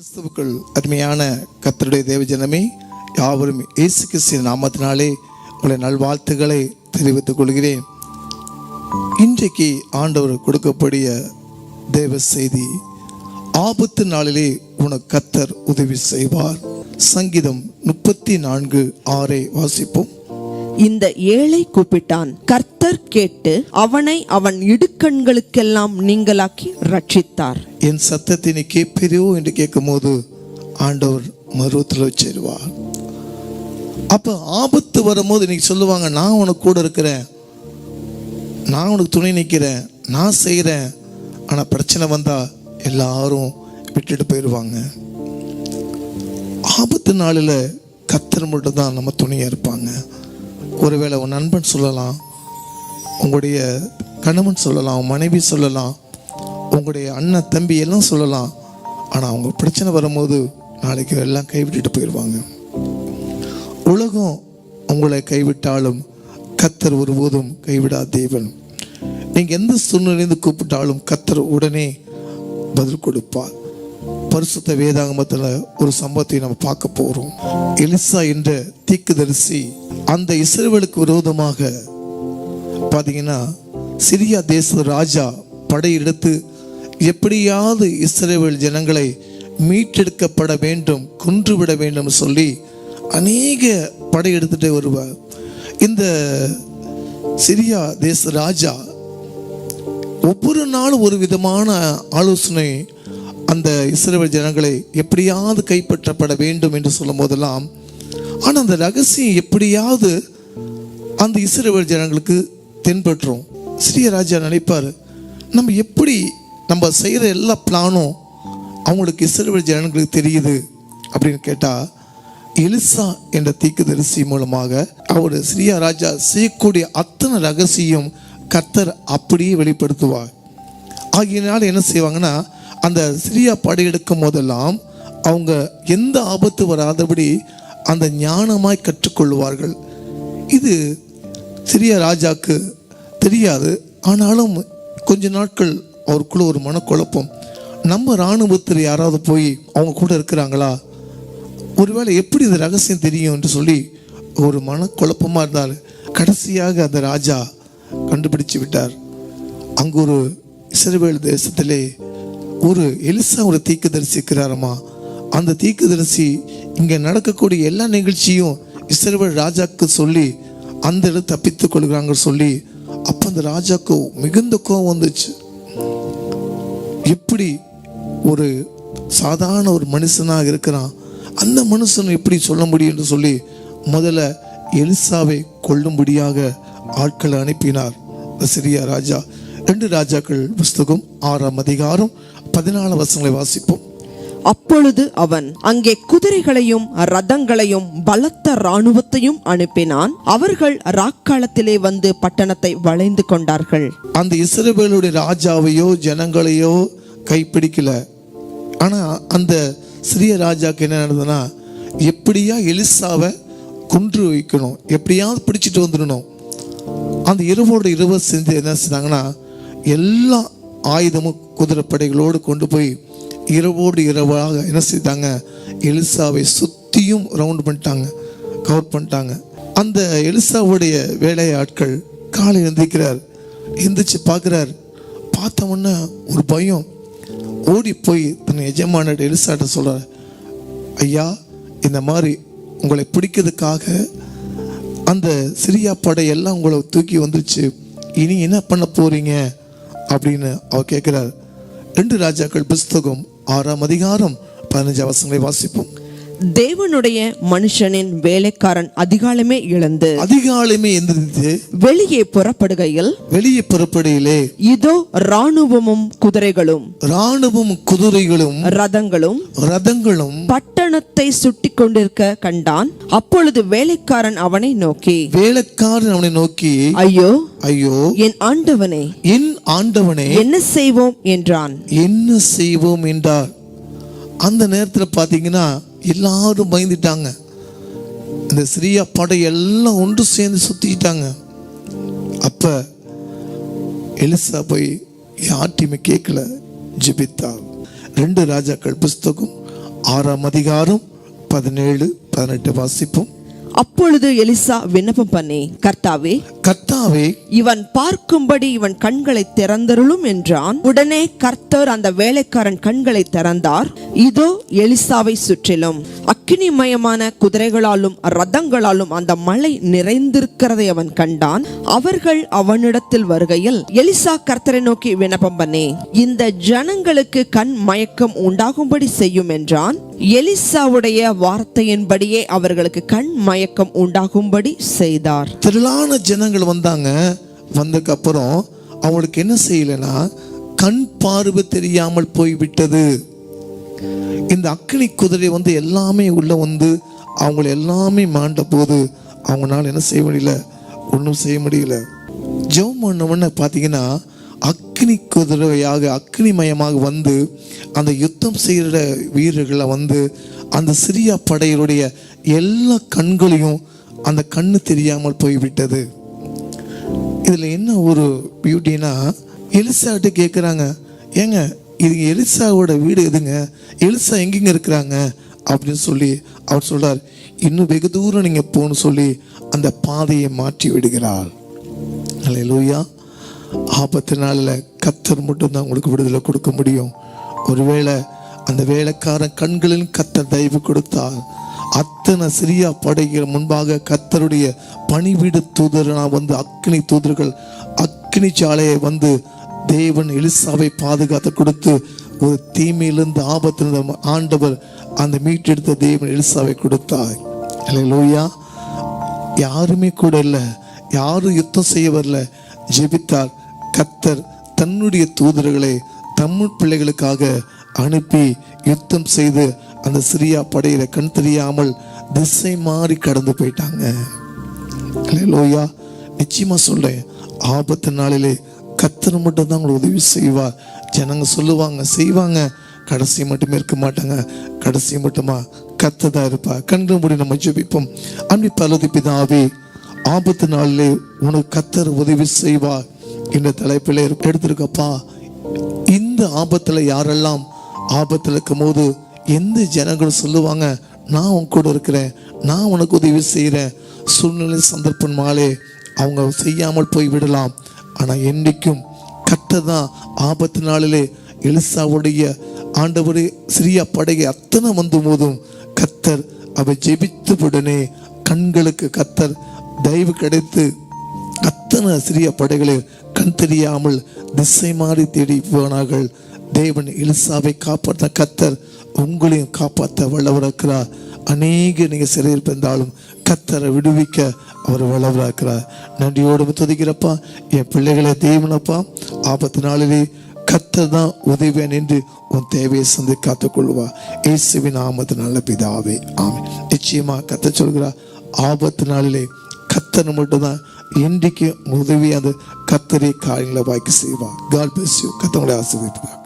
கிறிஸ்துவுக்குள் அருமையான கத்தருடைய தேவஜனமே யாவரும் இயேசு கிறிஸ்து நாமத்தினாலே உங்களை நல்வாழ்த்துக்களை தெரிவித்துக் கொள்கிறேன். இன்றைக்கு ஆண்டவர் கொடுக்கக்கூடிய தேவ செய்தி ஆபத்து நாளிலே உனக்கு கத்தர் உதவி செய்வார். சங்கீதம் முப்பத்தி நான்கு ஆறை வாசிப்போம். இந்த ஏழை கூப்பிட்டான். கர்த்தர் கேட்டு அவனை அவன் இடுக்கண்களுக்கெல்லாம் நீங்களாக்கி ரட்சித்தார் என் சத்தத்தை நீ கேட்பிரியோ என்று கேட்கும்போது ஆண்டவர் மருவத்தில் வச்சிருவார். அப்ப ஆபத்து வரும்போது இன்னைக்கு சொல்லுவாங்க நான் உனக்கு கூட இருக்கிறேன். நான் உனக்கு துணை நிற்கிறேன். நான் செய்கிறேன். ஆனால் பிரச்சனை வந்தால் எல்லாரும் விட்டுட்டு போயிடுவாங்க ஆபத்து நாளில் கத்தர் மட்டும் தான் நம்ம துணையாக இருப்பாங்க. ஒருவேளை உன் நண்பன் சொல்லலாம் உங்களுடைய கணவன் சொல்லலாம் உன் மனைவி சொல்லலாம் உங்களுடைய அண்ணன் தம்பி எல்லாம் சொல்லலாம். ஆனால் அவங்க பிரச்சனை வரும்போது நாளைக்கு எல்லாம் கைவிட்டுட்டு போயிடுவாங்க உலகம் உங்களை கைவிட்டாலும் கத்தர் ஒருபோதும் கைவிடா தேவன். நீங்கள் எந்த சூழ்நிலையிலிருந்து கூப்பிட்டாலும் கத்தர் உடனே பதில் கொடுப்பார். பரிசுத்த வேதாகமத்தில் ஒரு சம்பவத்தை நம்ம பார்க்க போகிறோம் எலிசா என்ற தீக்குதரிசி அந்த இஸ்ரவேலுக்கு விரோதமாக பார்த்தீங்கன்னா சிரியா தேச ராஜா படையெடுத்து எப்படியாவது இஸ்ரேல் ஜனங்களை மீட்டெடுக்கப்பட வேண்டும் கொன்றுவிட வேண்டும் சொல்லி அநேக படையெடுத்துட்டே வருவார். இந்த சிரியா தேச ராஜா ஒவ்வொரு நாளும் ஒரு விதமான ஆலோசனை அந்த இஸ்ரேல் ஜனங்களை எப்படியாவது கைப்பற்றப்பட வேண்டும் என்று சொல்லும் போதெல்லாம் ஆனால் அந்த ரகசியம் எப்படியாவது அந்த இஸ்ரேல் ஜனங்களுக்கு தென்பற்றும் ஸ்ரீராஜா நினைப்பார் நம்ம எப்படி நம்ம செய்கிற எல்லா பிளானும் அவங்களுக்கு இஸ்ரேல் ஜனங்களுக்கு தெரியுது அப்படின்னு கேட்டால் எலிசா என்ற தீக்குதரிசி மூலமாக அவர் ஸ்ரீயா ராஜா செய்யக்கூடிய அத்தனை ரகசியம் கர்த்தர் அப்படியே வெளிப்படுத்துவார். ஆகியனால என்ன செய்வாங்கன்னா அந்த சிரியா படையெடுக்கும் போதெல்லாம் அவங்க எந்த ஆபத்து வராதபடி அந்த ஞானமாய் கற்றுக்கொள்வார்கள். இது சிறிய ராஜாக்கு தெரியாது. ஆனாலும் கொஞ்ச நாட்கள் அவருக்குள்ள ஒரு மனக்குழப்பம். நம்ம இராணுவத்தில் யாராவது போய் அவங்க கூட இருக்கிறாங்களா? ஒருவேளை எப்படி இது ரகசியம் தெரியும் என்று சொல்லி ஒரு மனக்குழப்பமாக இருந்தார். கடைசியாக அந்த ராஜா கண்டுபிடிச்சு விட்டார். அங்கு ஒரு இஸ்ரவேல் தேசத்திலே ஒரு எலிசா ஒரு தீக்கு தரிசிக்கிறாரம்மா. அந்த தீக்குதரிசி இங்கே நடக்கக்கூடிய எல்லா நிகழ்ச்சியும் இஸ்ரவேல் ராஜாக்கு சொல்லி அந்த இடத்து தப்பித்து கொள்கிறாங்க சொல்லி அப்போ அந்த ராஜாக்கு மிகுந்த கோபம் வந்துச்சு. எப்படி ஒரு சாதாரண ஒரு மனுஷனாக இருக்கிறான் அந்த மனுஷன் எப்படி சொல்ல முடியும் என்று சொல்லி முதல்ல எலிசாவை கொல்லும்படியாக ஆட்களை அனுப்பினார். சிறிய ராஜா. ரெண்டு ராஜாக்கள் புஸ்தகம் ஆறாம் அதிகாரம் பதினாலு வசங்களை வாசிப்போம். அப்பொழுது அவன் அங்கே குதிரைகளையும் ரதங்களையும் பலத்த இராணுவத்தையும் அனுப்பினான். அவர்கள் ராக்காலத்திலே வந்து பட்டணத்தை வளைந்து கொண்டார்கள். அந்த இஸ்ரவேலுடைய ராஜாவையோ ஜனங்களையோ கைப்பிடிக்கல. ஆனா அந்த சிறிய ராஜாக்கு என்ன நடந்ததுன்னா எப்படியா எலிசாவை கொன்று வைக்கணும் எப்படியாவது பிடிச்சிட்டு வந்துடணும். அந்த இரவோட இரவு செஞ்சு என்ன செஞ்சாங்கன்னா எல்லா ஆயுதமும் குதிரைப்படைகளோடு கொண்டு போய் இரவோடு இரவாக என்ன செய்தாங்க? எலிசாவை சுற்றியும் ரவுண்ட் பண்ணிட்டாங்க கவர் பண்ணிட்டாங்க. அந்த எலிசாவுடைய வேலை ஆட்கள் காலை எந்திரிக்கிறார் எந்திரிச்சு பார்க்குறார். பார்த்தவொன்னே ஒரு பயம். ஓடி போய் தன் எஜமான எலிசாட்ட சொல்கிறார் ஐயா இந்த மாதிரி உங்களை பிடிக்கிறதுக்காக அந்த சிரியா படை எல்லாம் உங்களை தூக்கி வந்துருச்சு. இனி என்ன பண்ண போறீங்க? அப்படின்னு அவர் கேட்குறாரு. ரெண்டு ராஜாக்கள் புஸ்தகம் ஆறாம் அதிகாரம் பதினஞ்சு அவசங்களை வாசிப்போம். தேவனுடைய மனுஷனின் வேலைக்காரன் அதிகாலமே இழந்து அதிகாலமே எந்திரித்து வெளியே புறப்படுகையில் வெளியே புறப்படையிலே இதோ இராணுவமும் குதிரைகளும் இராணுவம் குதிரைகளும் ரதங்களும் ரதங்களும் பட்டணத்தை சுட்டி கொண்டிருக்க கண்டான். அப்பொழுது வேலைக்காரன் அவனை நோக்கி வேலைக்காரன் அவனை நோக்கி ஐயோ ஐயோ என் ஆண்டவனே என் ஆண்டவனே என்ன செய்வோம்? என்றான். என்ன செய்வோம்? என்றார். அந்த நேரத்தில் பார்த்தீங்கன்னா எல்லாரும் பயந்துட்டாங்க. இந்த சிரியா படை எல்லாம் ஒன்று சேர்ந்து சுற்றிக்கிட்டாங்க அப்ப எலிசா போய் யார்ட்டையுமே கேட்கல ஜெபித்தார் ரெண்டு ராஜாக்கள் புஸ்தகம் ஆறாம் அதிகாரம் பதினேழு பதினெட்டு வாசிப்போம். அப்பொழுது எலிசா விண்ணப்பம் பண்ணி கர்த்தாவே கர்த்தாவே இவன் பார்க்கும்படி இவன் கண்களை திறந்தருளும் என்றான். உடனே கர்த்தர் அந்த வேலைக்காரன் கண்களை திறந்தார். இதோ எலிசாவை சுற்றிலும். அக்கினிமயமான குதிரைகளாலும் ரதங்களாலும் அந்த மலை நிறைந்திருக்கிறதை அவன் கண்டான். அவர்கள் அவனிடத்தில் வருகையில் எலிசா கர்த்தரை நோக்கி விண்ணப்பம் பண்ணி இந்த ஜனங்களுக்கு கண் மயக்கம் உண்டாகும்படி செய்யும் என்றான். எலிசாவுடைய வார்த்தையின்படியே அவர்களுக்கு கண் மயக்கம் உண்டாகும்படி செய்தார். திரளான ஜனங்கள் வந்தாங்க வந்ததுக்கு அப்புறம் அவங்களுக்கு என்ன செய்யலைன்னா கண் பார்வை தெரியாமல் போய்விட்டது. இந்த அக்னி குதிரை வந்து எல்லாமே உள்ள வந்து அவங்கள எல்லாமே மாண்ட போது அவங்களால என்ன செய்ய முடியல ஒன்றும் செய்ய முடியல. ஜெபம் பண்ண பார்த்தீங்கன்னா அக்னி குதிரையாக அக்னிமயமாக வந்து அந்த யுத்தம் செய்கிற வீரர்களை வந்து அந்த சிறிய படையினுடைய எல்லா கண்களையும் அந்த கண்ணு தெரியாமல் போய்விட்டது. இதில் என்ன ஒரு பியூட்டினா எலிசாட்ட கேட்குறாங்க ஏங்க இது எலிசாவோட வீடு எதுங்க? எலிசா எங்கெங்க இருக்கிறாங்க? அப்படின்னு சொல்லி அவர் சொல்றார் இன்னும் வெகு தூரம் நீங்கள் போகணும்னு சொல்லி அந்த பாதையை மாற்றி விடுகிறார் அல்லேலூயா ஆபத்து நாளில் கத்தர் மட்டும்தான் உங்களுக்கு விடுதலை கொடுக்க முடியும். ஒருவேளை அந்த வேலைக்காரன் கண்களில் கத்தர் தயவு கொடுத்தார் அத்தனை சிரியா படைகள் முன்பாக கத்தருடைய பணிவீடு தூதரனா வந்து அக்னி தூதர்கள் அக்னி சாலையை வந்து தேவன் எலிசாவை பாதுகாத்து கொடுத்து ஒரு தீமையிலிருந்து ஆபத்திலிருந்து ஆண்டவர் அந்த மீட்டெடுத்த தேவன் எலிசாவை கொடுத்தார். அல்லேலூயா யாருமே கூட இல்லை யாரும் யுத்தம் செய்ய வரல ஜெபித்தார். கத்தர் தன்னுடைய தூதர்களை தமிழ் பிள்ளைகளுக்காக அனுப்பி யுத்தம் செய்து அந்த சிரியா படையில கண் தெரியாமல் திசை மாறி கடந்து போயிட்டாங்க. லோயா நிச்சயமா சொல்றேன். ஆபத்து நாளிலே கத்தர் மட்டும் தான் உங்களுக்கு உதவி செய்வார். ஜனங்க சொல்லுவாங்க செய்வாங்க. கடைசி மட்டுமே இருக்க மாட்டாங்க. கடைசி மட்டுமா? கத்த தான் இருப்பா கண்டு முடி நம்ம ஜெபிப்போம். அன்பி பலது பிதாவே ஆபத்து நாளிலே உனக்கு கத்தர் உதவி செய்வார். என்ற தலைப்பில் எடுத்திருக்கப்பா இந்த ஆபத்தில் யாரெல்லாம் ஆபத்தில் இருக்கும் போது எந்த ஜனங்களும் சொல்லுவாங்க நான் உன் கூட இருக்கிறேன் நான் உனக்கு உதவி செய்கிறேன் சூழ்நிலை சந்தர்ப்பம் மாலே அவங்க செய்யாமல் போய் விடலாம் ஆனால் என்றைக்கும் கட்ட தான் ஆபத்து நாளிலே எலிசாவுடைய ஆண்டவரே சிறிய படையை அத்தனை வந்து போதும் கத்தர் அவை ஜெபித்து உடனே கண்களுக்கு கத்தர் தயவு கிடைத்து அத்தனை சிறிய படைகளை கண் தெரியாமல் திசை மாறி தேடி போனார்கள். தேவன் எலிசாவை காப்பாற்ற கத்தர் உங்களையும் காப்பாற்ற வல்லவராக்கிறார். அநேக நீங்க சிறையில் கத்தரை விடுவிக்க அவர் வல்லவராக்கிறார். நன்றியோடு துதிக்கிறப்பா என் பிள்ளைகளை தெய்வனப்பா ஆபத்து நாளிலே கத்தர் தான் உதவியன் என்று உன் தேவையை சந்தி காத்துக்கொள்வா இயேசுவின் ஆபத்து நல்ல பிதாவே ஆமென். நிச்சயமாக கத்த சொல்கிறார் ஆபத்து நாளிலே கத்தனை மட்டும்தான் இன்றைக்கு உதவி அந்த கத்தரை காரியங்களை வாய்க்கு செய்வா காட் பிளஸ் யூ கத்தவங்களை ஆசிரியப்பா